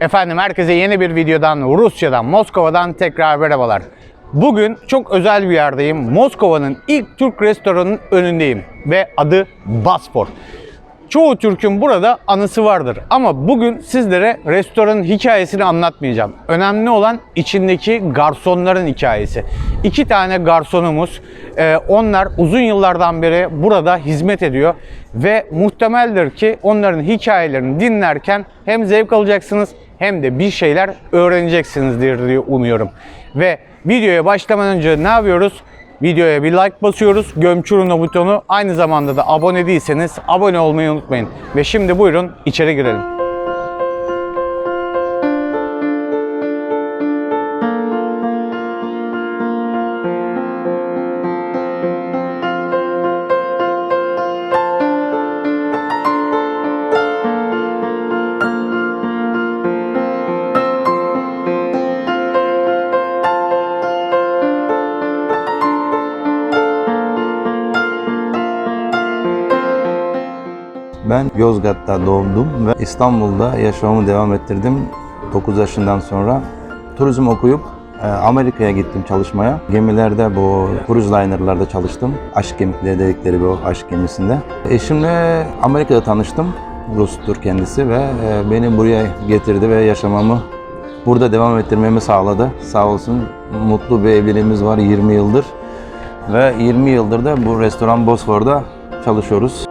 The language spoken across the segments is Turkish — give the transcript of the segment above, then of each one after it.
Efendim herkese yeni bir videodan Rusya'dan Moskova'dan tekrar merhabalar. Bugün çok özel bir yerdeyim. Moskova'nın ilk Türk restoranının önündeyim ve adı Baspor. Çoğu Türk'ün burada anısı vardır ama bugün sizlere restoranın hikayesini anlatmayacağım. Önemli olan içindeki garsonların hikayesi. İki tane garsonumuz, e, onlar uzun yıllardan beri burada hizmet ediyor ve muhtemeldir ki onların hikayelerini dinlerken hem zevk alacaksınız hem de bir şeyler öğreneceksinizdir diye umuyorum. Ve videoya başlamadan önce ne yapıyoruz? Videoya bir like basıyoruz. Gömçürün butonu. Aynı zamanda da abone değilseniz abone olmayı unutmayın. Ve şimdi buyurun içeri girelim. Ben Yozgat'ta doğdum ve İstanbul'da yaşamamı devam ettirdim 9 yaşından sonra. Turizm okuyup e, Amerika'ya gittim çalışmaya. Gemilerde bu cruise liner'larda çalıştım. Aşk gemikleri dedikleri bu aşk gemisinde. Eşimle Amerika'da tanıştım. Rus'tur kendisi ve e, beni buraya getirdi ve yaşamamı burada devam ettirmemi sağladı. Sağ olsun mutlu bir evliliğimiz var 20 yıldır. Ve 20 yıldır da bu restoran Bosfor'da çalışıyoruz.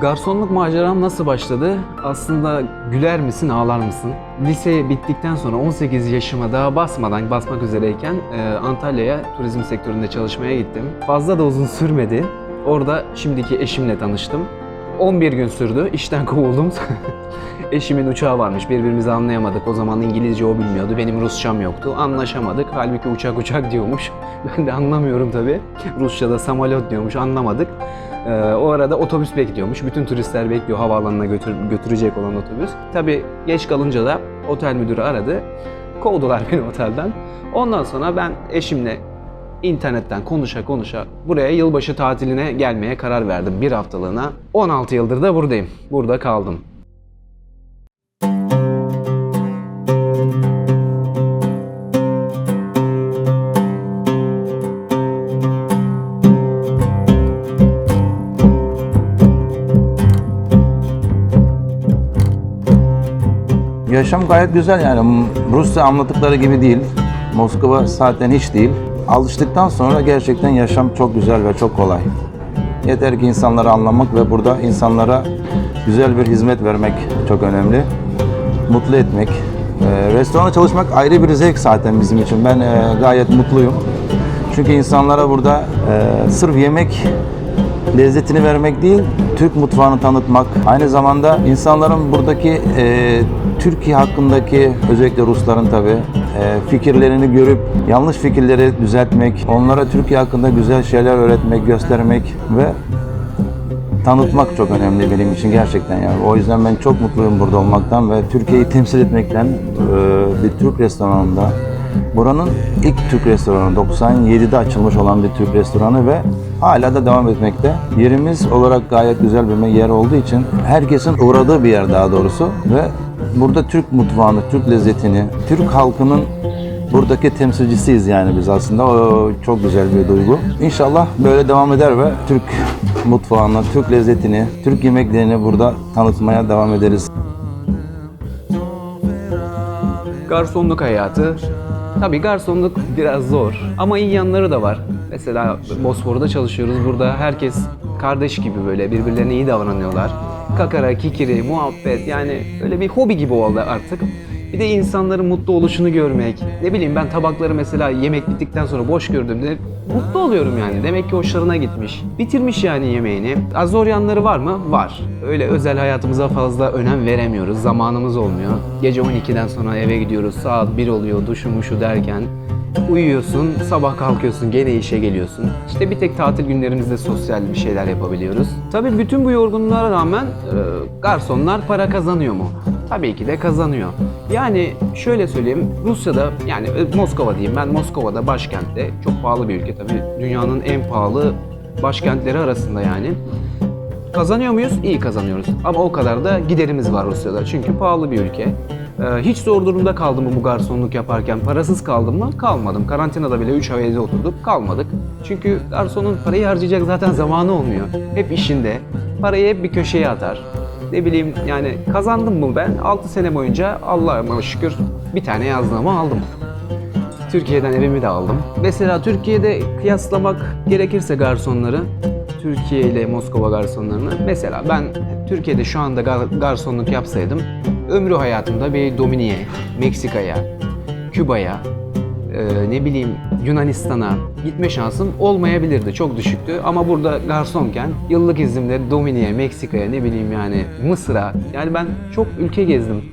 Garsonluk maceram nasıl başladı? Aslında güler misin, ağlar mısın? Lise bittikten sonra 18 yaşıma daha basmadan, basmak üzereyken e, Antalya'ya turizm sektöründe çalışmaya gittim. Fazla da uzun sürmedi. Orada şimdiki eşimle tanıştım. 11 gün sürdü. İşten kovuldum. Eşimin uçağı varmış. Birbirimizi anlayamadık. O zaman İngilizce o bilmiyordu. Benim Rusçam yoktu. Anlaşamadık. Halbuki uçak uçak diyormuş. Ben de anlamıyorum tabii. Rusça'da samalot diyormuş. Anlamadık. Ee, o arada otobüs bekliyormuş. Bütün turistler bekliyor havaalanına götür, götürecek olan otobüs. Tabii geç kalınca da otel müdürü aradı. Kovdular beni otelden. Ondan sonra ben eşimle internetten konuşa konuşa buraya yılbaşı tatiline gelmeye karar verdim bir haftalığına. 16 yıldır da buradayım. Burada kaldım. Yaşam gayet güzel yani Rusya anlattıkları gibi değil. Moskova zaten hiç değil. Alıştıktan sonra gerçekten yaşam çok güzel ve çok kolay. Yeter ki insanları anlamak ve burada insanlara güzel bir hizmet vermek çok önemli. Mutlu etmek. Ee, restoranda çalışmak ayrı bir zevk zaten bizim için. Ben e, gayet mutluyum. Çünkü insanlara burada e, sırf yemek lezzetini vermek değil, Türk mutfağını tanıtmak. Aynı zamanda insanların buradaki e, Türkiye hakkındaki özellikle Rusların tabi fikirlerini görüp yanlış fikirleri düzeltmek, onlara Türkiye hakkında güzel şeyler öğretmek, göstermek ve tanıtmak çok önemli benim için gerçekten yani. O yüzden ben çok mutluyum burada olmaktan ve Türkiye'yi temsil etmekten e, bir Türk restoranında Buranın ilk Türk restoranı 97'de açılmış olan bir Türk restoranı ve hala da devam etmekte. Yerimiz olarak gayet güzel bir yer olduğu için herkesin uğradığı bir yer daha doğrusu ve burada Türk mutfağını, Türk lezzetini, Türk halkının buradaki temsilcisiyiz yani biz aslında. O çok güzel bir duygu. İnşallah böyle devam eder ve Türk mutfağını, Türk lezzetini, Türk yemeklerini burada tanıtmaya devam ederiz. Garsonluk hayatı. Tabii garsonluk biraz zor ama iyi yanları da var. Mesela Bosfor'da çalışıyoruz. Burada herkes kardeş gibi böyle birbirlerine iyi davranıyorlar. Kakara, kikiri, muhabbet yani öyle bir hobi gibi oldu artık. Bir de insanların mutlu oluşunu görmek. Ne bileyim ben tabakları mesela yemek bittikten sonra boş gördüğümde mutlu oluyorum yani. Demek ki hoşlarına gitmiş. Bitirmiş yani yemeğini. Az zor yanları var mı? Var. Öyle özel hayatımıza fazla önem veremiyoruz. Zamanımız olmuyor. Gece 12'den sonra eve gidiyoruz. Saat 1 oluyor duşu muşu derken. Uyuyorsun, sabah kalkıyorsun, gene işe geliyorsun. İşte bir tek tatil günlerimizde sosyal bir şeyler yapabiliyoruz. Tabii bütün bu yorgunluğa rağmen e, garsonlar para kazanıyor mu? Tabii ki de kazanıyor. Yani şöyle söyleyeyim, Rusya'da yani e, Moskova diyeyim ben Moskova'da başkentte çok pahalı bir ülke tabii. Dünyanın en pahalı başkentleri arasında yani. Kazanıyor muyuz? İyi kazanıyoruz. Ama o kadar da giderimiz var Rusya'da. Çünkü pahalı bir ülke. Ee, hiç zor durumda kaldım mı bu garsonluk yaparken? Parasız kaldım mı? Kalmadım. Karantinada bile 3 ay evde oturduk. Kalmadık. Çünkü garsonun parayı harcayacak zaten zamanı olmuyor. Hep işinde. Parayı hep bir köşeye atar. Ne bileyim yani kazandım mı ben? 6 sene boyunca Allah'ıma şükür bir tane yazdığımı aldım. Türkiye'den evimi de aldım. Mesela Türkiye'de kıyaslamak gerekirse garsonları, Türkiye ile Moskova garsonlarını. Mesela ben Türkiye'de şu anda gar- garsonluk yapsaydım, ömrü hayatımda bir Domini'ye, Meksika'ya, Küba'ya, e, ne bileyim Yunanistan'a gitme şansım olmayabilirdi. Çok düşüktü. Ama burada garsonken yıllık iznimle Domini'ye, Meksika'ya, ne bileyim yani Mısır'a. Yani ben çok ülke gezdim.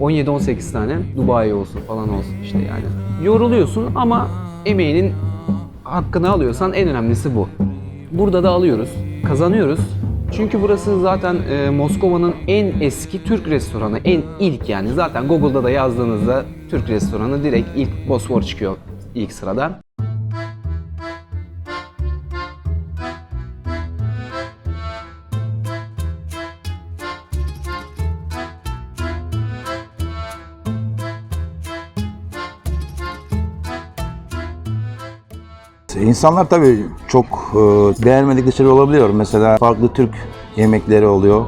17-18 tane Dubai olsun falan olsun işte yani. Yoruluyorsun ama emeğinin hakkını alıyorsan en önemlisi bu. Burada da alıyoruz, kazanıyoruz. Çünkü burası zaten e, Moskova'nın en eski Türk restoranı, en ilk yani. Zaten Google'da da yazdığınızda Türk restoranı direkt ilk Bosfor çıkıyor ilk sırada. İnsanlar tabii çok e, beğenmedikleri şeyler olabiliyor. Mesela farklı Türk yemekleri oluyor.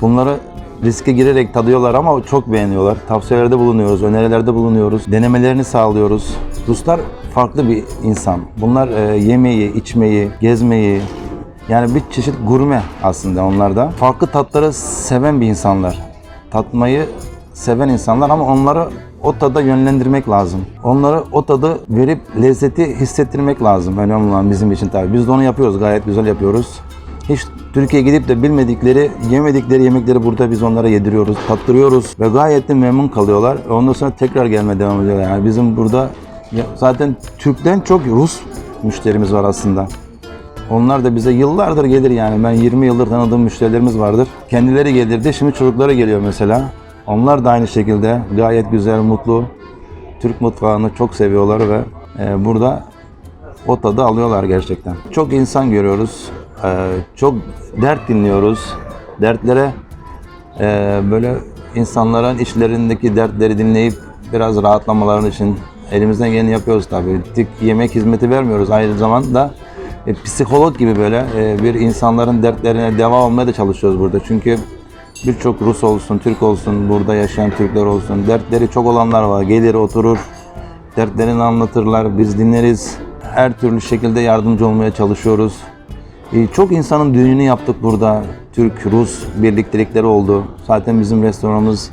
Bunları riske girerek tadıyorlar ama çok beğeniyorlar. Tavsiyelerde bulunuyoruz, önerilerde bulunuyoruz, denemelerini sağlıyoruz. Ruslar farklı bir insan. Bunlar e, yemeği, içmeyi, gezmeyi, yani bir çeşit gurme aslında onlar da. Farklı tatları seven bir insanlar. Tatmayı seven insanlar ama onları o tada yönlendirmek lazım. Onları o tadı verip lezzeti hissettirmek lazım. Önemli olan bizim için tabii. Biz de onu yapıyoruz. Gayet güzel yapıyoruz. Hiç Türkiye'ye gidip de bilmedikleri, yemedikleri yemekleri burada biz onlara yediriyoruz, tattırıyoruz ve gayet de memnun kalıyorlar. Ondan sonra tekrar gelmeye devam ediyorlar. Yani bizim burada zaten Türk'ten çok Rus müşterimiz var aslında. Onlar da bize yıllardır gelir yani. Ben 20 yıldır tanıdığım müşterilerimiz vardır. Kendileri gelirdi, şimdi çocukları geliyor mesela. Onlar da aynı şekilde gayet güzel, mutlu. Türk mutfağını çok seviyorlar ve e, burada o tadı alıyorlar gerçekten. Çok insan görüyoruz, e, çok dert dinliyoruz. Dertlere e, böyle insanların içlerindeki dertleri dinleyip biraz rahatlamaları için elimizden geleni yapıyoruz tabii. Tek yemek hizmeti vermiyoruz aynı zamanda e, psikolog gibi böyle e, bir insanların dertlerine deva olmaya da çalışıyoruz burada. Çünkü birçok Rus olsun, Türk olsun, burada yaşayan Türkler olsun, dertleri çok olanlar var. Gelir, oturur, dertlerini anlatırlar, biz dinleriz. Her türlü şekilde yardımcı olmaya çalışıyoruz. E, Çok insanın düğününü yaptık burada. Türk-Rus birliktelikleri oldu. Zaten bizim restoranımız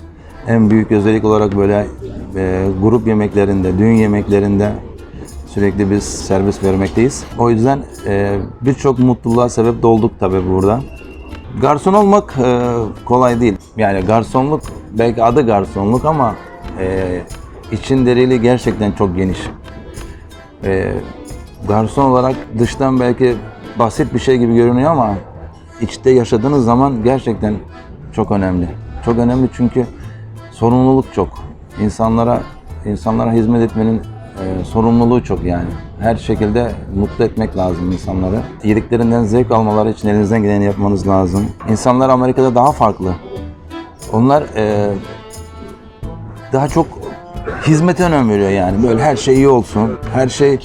en büyük özellik olarak böyle e, grup yemeklerinde, düğün yemeklerinde sürekli biz servis vermekteyiz. O yüzden e, birçok mutluluğa sebep de olduk tabii burada. Garson olmak e, kolay değil. Yani garsonluk belki adı garsonluk ama e, için derili gerçekten çok geniş. E, garson olarak dıştan belki basit bir şey gibi görünüyor ama içte yaşadığınız zaman gerçekten çok önemli. Çok önemli çünkü sorumluluk çok. İnsanlara insanlara hizmet etmenin e, sorumluluğu çok yani. Her şekilde mutlu etmek lazım insanları. Yediklerinden zevk almaları için elinizden geleni yapmanız lazım. İnsanlar Amerika'da daha farklı. Onlar e, daha çok hizmete önem veriyor yani. Böyle her şey iyi olsun. Her şey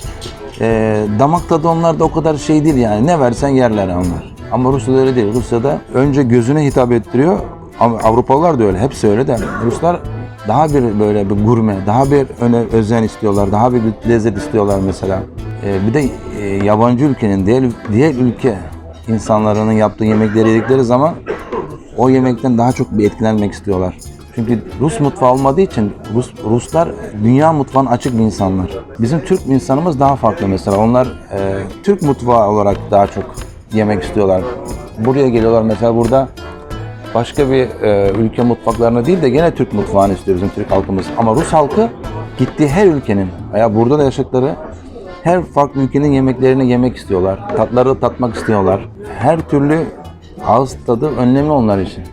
e, damak tadı onlarda o kadar şey değil yani. Ne versen yerler onlar. Ama Rusya'da öyle değil. Rusya'da önce gözüne hitap ettiriyor. Avrupalılar da öyle. Hepsi öyle de. Ruslar daha bir böyle bir gurme, daha bir öne, özen istiyorlar. Daha bir lezzet istiyorlar mesela. E, bir de e, yabancı ülkenin, diğer, diğer ülke insanların yaptığı yemekleri yedikleri zaman o yemekten daha çok bir etkilenmek istiyorlar. Çünkü Rus mutfağı olmadığı için Rus, Ruslar dünya mutfağına açık bir insanlar. Bizim Türk insanımız daha farklı mesela. Onlar e, Türk mutfağı olarak daha çok yemek istiyorlar. Buraya geliyorlar mesela burada başka bir e, ülke mutfaklarına değil de gene Türk mutfağını istiyor bizim Türk halkımız. Ama Rus halkı gittiği her ülkenin veya burada da yaşadıkları her farklı ülkenin yemeklerini yemek istiyorlar. Tatları tatmak istiyorlar. Her türlü ağız tadı önemli onlar için.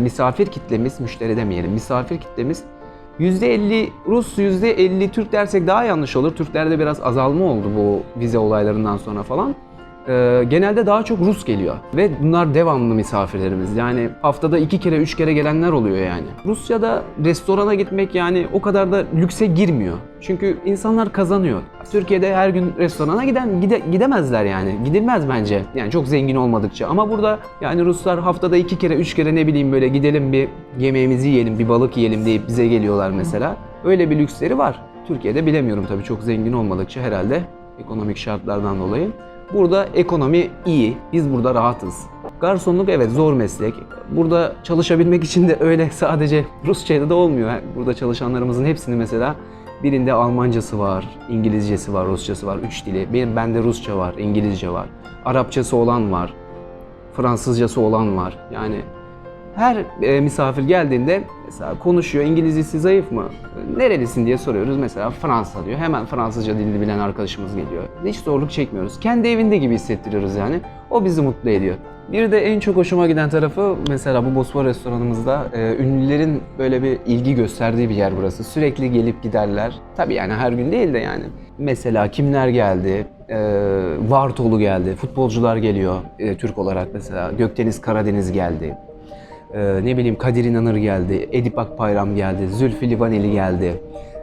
Misafir kitlemiz, müşteri demeyelim, misafir kitlemiz %50 Rus, %50 Türk dersek daha yanlış olur. Türklerde biraz azalma oldu bu vize olaylarından sonra falan. Ee, genelde daha çok Rus geliyor ve bunlar devamlı misafirlerimiz. Yani haftada iki kere, üç kere gelenler oluyor yani. Rusya'da restorana gitmek yani o kadar da lükse girmiyor. Çünkü insanlar kazanıyor. Türkiye'de her gün restorana giden gide- gidemezler yani. Gidilmez bence. Yani çok zengin olmadıkça. Ama burada yani Ruslar haftada iki kere, üç kere ne bileyim böyle gidelim bir yemeğimizi yiyelim, bir balık yiyelim deyip bize geliyorlar mesela. Öyle bir lüksleri var. Türkiye'de bilemiyorum tabii çok zengin olmadıkça herhalde ekonomik şartlardan dolayı. Burada ekonomi iyi, biz burada rahatız. Garsonluk evet zor meslek. Burada çalışabilmek için de öyle sadece Rusçayla da olmuyor. Burada çalışanlarımızın hepsini mesela birinde Almancası var, İngilizcesi var, Rusçası var, üç dili. Benim bende Rusça var, İngilizce var, Arapçası olan var, Fransızcası olan var. Yani her e, misafir geldiğinde mesela konuşuyor, İngilizcesi zayıf mı? Nerelisin diye soruyoruz. Mesela Fransa diyor. Hemen Fransızca dilini bilen arkadaşımız geliyor. Hiç zorluk çekmiyoruz. Kendi evinde gibi hissettiriyoruz yani. O bizi mutlu ediyor. Bir de en çok hoşuma giden tarafı mesela bu Bosfor restoranımızda e, ünlülerin böyle bir ilgi gösterdiği bir yer burası. Sürekli gelip giderler. Tabii yani her gün değil de yani. Mesela kimler geldi? E, Vartolu geldi. Futbolcular geliyor e, Türk olarak mesela. Gökdeniz Karadeniz geldi. Ee, ne bileyim Kadir İnanır geldi, Edip Akbayram geldi, Zülfü Livaneli geldi.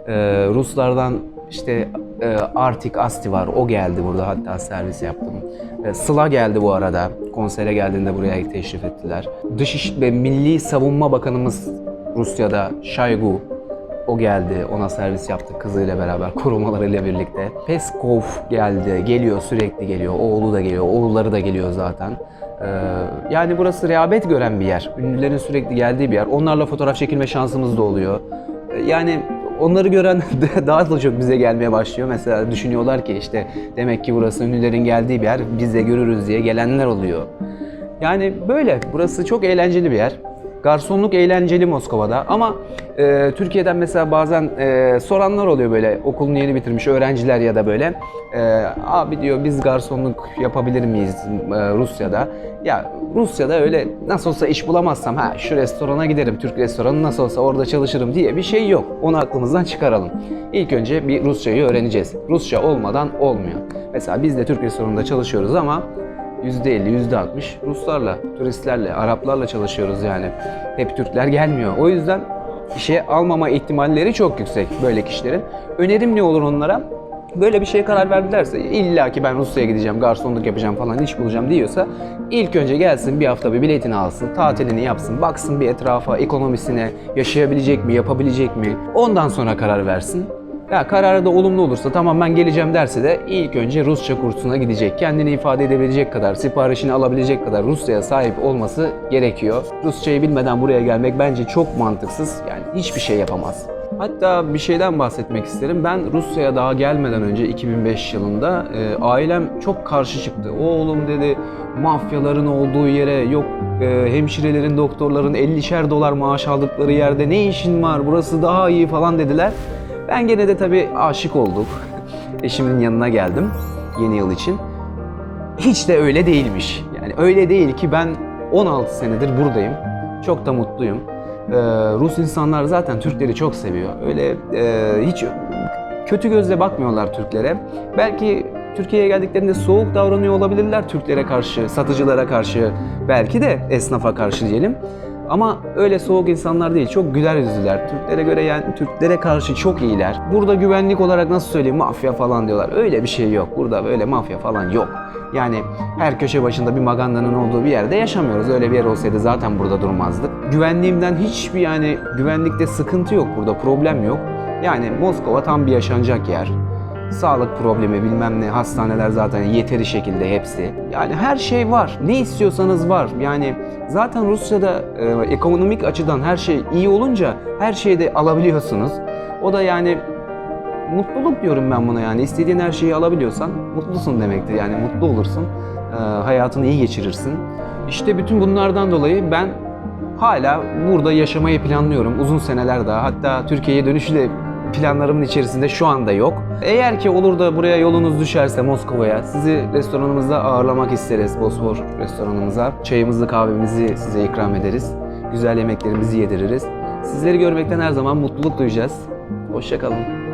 Ee, Ruslardan işte e, Artik Asti var, o geldi burada hatta servis yaptım. Ee, Sıla geldi bu arada, konsere geldiğinde buraya teşrif ettiler. Dışiş ve Milli Savunma Bakanımız Rusya'da Şaygu, o geldi, ona servis yaptık kızıyla beraber, korumalarıyla birlikte. Peskov geldi, geliyor sürekli geliyor, oğlu da geliyor, oğulları da geliyor zaten. Ee, yani burası rehabet gören bir yer. Ünlülerin sürekli geldiği bir yer. Onlarla fotoğraf çekilme şansımız da oluyor. Ee, Yani onları gören daha da çok bize gelmeye başlıyor. Mesela düşünüyorlar ki işte demek ki burası ünlülerin geldiği bir yer. Biz de görürüz diye gelenler oluyor. Yani böyle. Burası çok eğlenceli bir yer. Garsonluk eğlenceli Moskova'da ama e, Türkiye'den mesela bazen e, soranlar oluyor böyle okulunu yeni bitirmiş öğrenciler ya da böyle e, abi diyor biz garsonluk yapabilir miyiz e, Rusya'da? Ya Rusya'da öyle nasıl olsa iş bulamazsam ha şu restorana giderim Türk restoranı nasıl olsa orada çalışırım diye bir şey yok. Onu aklımızdan çıkaralım. İlk önce bir Rusçayı öğreneceğiz. Rusça olmadan olmuyor. Mesela biz de Türk restoranında çalışıyoruz ama %50, %60 Ruslarla, turistlerle, Araplarla çalışıyoruz yani. Hep Türkler gelmiyor. O yüzden işe almama ihtimalleri çok yüksek böyle kişilerin. Önerim ne olur onlara? Böyle bir şeye karar verdilerse illa ki ben Rusya'ya gideceğim, garsonluk yapacağım falan iş bulacağım diyorsa ilk önce gelsin bir hafta bir biletini alsın, tatilini yapsın, baksın bir etrafa, ekonomisine, yaşayabilecek mi, yapabilecek mi? Ondan sonra karar versin. Ya kararı da olumlu olursa tamam ben geleceğim derse de ilk önce Rusça kursuna gidecek. Kendini ifade edebilecek kadar, siparişini alabilecek kadar Rusça'ya sahip olması gerekiyor. Rusçayı bilmeden buraya gelmek bence çok mantıksız. Yani hiçbir şey yapamaz. Hatta bir şeyden bahsetmek isterim. Ben Rusya'ya daha gelmeden önce 2005 yılında e, ailem çok karşı çıktı. Oğlum dedi mafyaların olduğu yere yok e, hemşirelerin, doktorların 50'şer dolar maaş aldıkları yerde ne işin var burası daha iyi falan dediler. Ben gene de tabii aşık olduk. Eşimin yanına geldim yeni yıl için. Hiç de öyle değilmiş. Yani öyle değil ki ben 16 senedir buradayım. Çok da mutluyum. Ee, Rus insanlar zaten Türkleri çok seviyor. Öyle e, hiç kötü gözle bakmıyorlar Türklere. Belki Türkiye'ye geldiklerinde soğuk davranıyor olabilirler Türklere karşı, satıcılara karşı, belki de esnafa karşı diyelim. Ama öyle soğuk insanlar değil. Çok güler yüzlüler. Türklere göre yani Türklere karşı çok iyiler. Burada güvenlik olarak nasıl söyleyeyim mafya falan diyorlar. Öyle bir şey yok. Burada böyle mafya falan yok. Yani her köşe başında bir magandanın olduğu bir yerde yaşamıyoruz. Öyle bir yer olsaydı zaten burada durmazdık. Güvenliğimden hiçbir yani güvenlikte sıkıntı yok burada. Problem yok. Yani Moskova tam bir yaşanacak yer. Sağlık problemi bilmem ne hastaneler zaten yeteri şekilde hepsi. Yani her şey var. Ne istiyorsanız var. Yani zaten Rusya'da e, ekonomik açıdan her şey iyi olunca her şeyi de alabiliyorsunuz. O da yani mutluluk diyorum ben buna yani. İstediğin her şeyi alabiliyorsan mutlusun demektir. Yani mutlu olursun. e, hayatını iyi geçirirsin. İşte bütün bunlardan dolayı ben hala burada yaşamayı planlıyorum uzun seneler daha. Hatta Türkiye'ye dönüşü de planlarımın içerisinde şu anda yok. Eğer ki olur da buraya yolunuz düşerse Moskova'ya sizi restoranımızda ağırlamak isteriz Bosfor restoranımıza. Çayımızı kahvemizi size ikram ederiz. güzel yemeklerimizi yediririz. Sizleri görmekten her zaman mutluluk duyacağız. Hoşçakalın.